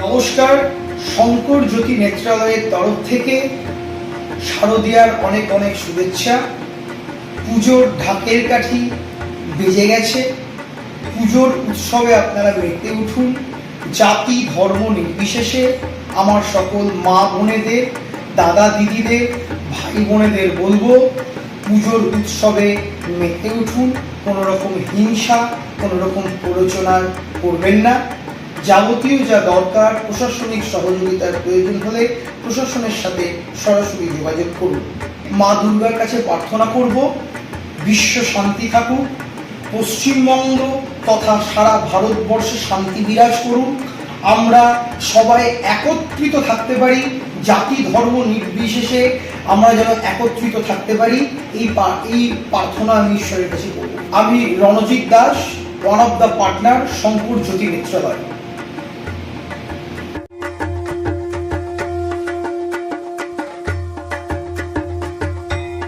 নমস্কার, শঙ্কর জ্যোতি নেত্রালয়ের তরফ থেকে শারদিয়ার অনেক অনেক শুভেচ্ছা। পুজোর ঢাকের কাঠি বেজে গেছে। পুজোর উৎসবে আপনারা মেতে উঠুন। জাতি, ধর্ম নির্বিশেষে আমার সকল মা বোনেদের, দাদা দিদিদের, ভাই বোনেদের বলব, পুজোর উৎসবে মেতে উঠুন। কোনো রকম হিংসা কোনো রকম প্ররোচনা করবেন না। যাবতীয় যা দরকার, প্রশাসনিক সহযোগিতার প্রয়োজন হলে প্রশাসনের সাথে সরাসরি যোগাযোগ করুন। মা দুর্গার কাছে প্রার্থনা করব, বিশ্ব শান্তি থাকুক, পশ্চিমবঙ্গ তথা সারা ভারতবর্ষে শান্তি বিরাজ করুন আমরা সবাই একত্রিত থাকতে পারি, জাতি ধর্ম নির্বিশেষে আমরা যেন একত্রিত থাকতে পারি, এই এই প্রার্থনা আমি ঈশ্বরের কাছে করব। আমি Ranjit Das one of the partner Shankar Jyoti Netralaya.